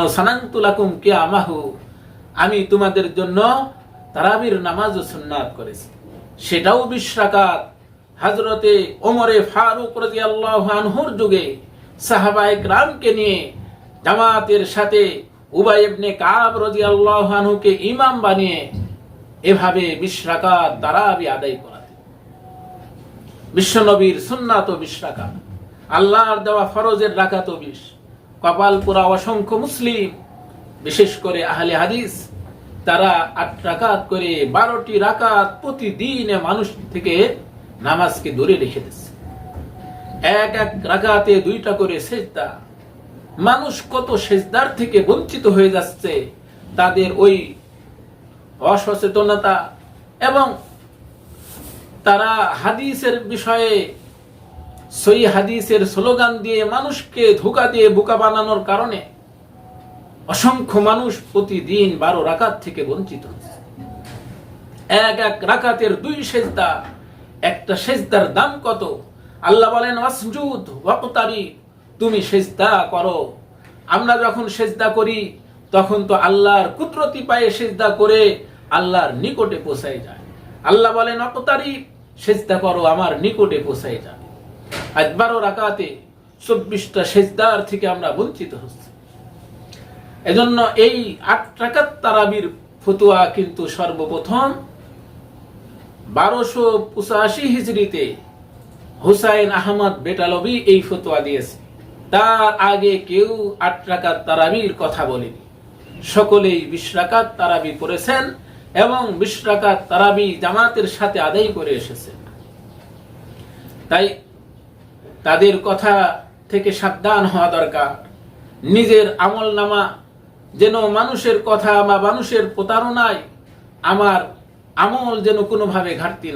সানান্তুলাকুম কে আমাহু আমি তোমাদের জন্য তারাবির নামাজ সুন্নাত করেছি। সেটাও বিশ রাকাত। হজরতে ওমরে ফারুক আনহুর যুগে সাহাবায়ে রামকে নিয়ে জামাতের সাথে উবাই ইবনে কাব আনহুকে ইমাম বানিয়ে এভাবে বিশ রাকাত তারাবি আদায় করাতে। বিশ্বনবীর সুন্নাত ও বিশ রাকাত। আল্লাহর দেওয়া ফরজের রাকাত ও বিশ। কপাল পুরা অসংখ্য মুসলিম, বিশেষ করে আহলে হাদিস। তারা আট রাকাত করে বারোটি রাকাত প্রতিদিনে মানুষ থেকে নামাজকে দূরে রেখে দিচ্ছে। এক এক রাকাতে দুইটা করে সেজদা। মানুষ কত সেজদার থেকে বঞ্চিত হয়ে যাচ্ছে, তাদের ওই অসচেতনতা এবং তারা হাদিসের বিষয়ে সই হাদিসের স্লোগান দিয়ে মানুষকে ধোকা দিয়ে বোকা বানানোর কারণে অসংখ্য মানুষ প্রতিদিন বারো রাকাত থেকে বঞ্চিত এক এক রাকাতের দুই সেজদা, একটা সেজদার দাম কত? আল্লাহ বলেন ওয়াকতারি তুমি সেজদা করো। আমরা যখন সেজদা করি, তখন তো আল্লাহর কুদরতি পায়ে সেজদা করে আল্লাহর নিকটে পৌঁছায় যায়। আল্লাহ বলেন অকতারি সেজদা করো, আমার নিকটে পৌঁছায় যাবে বারো রাকাতে চব্বিশটা সেজদার থেকে আমরা বঞ্চিত হচ্ছি। এজন্য এই আট রাকাত তারাবির ফতুয়া কিন্তু সর্বপ্রথম বারোশো পঁচাশি হিজড়িতে হুসাইন আহমদ বেটালবি এই ফতোয়া দিয়েছে। তার আগে কেউ আট রাকাত তারাবির কথা বলেনি। সকলেই বিশ রাকাত তারাবি পড়েছেন এবং বিশ রাকাত তারাবি জামাতের সাথে আদায় করে এসেছে তাই তাদের কথা থেকে সাবধান হওয়া দরকার। নিজের আমল নামা যেন মানুষের কথা বা মানুষের প্রতারণায় আমার আমল যেন কোনোভাবে ঘাটতি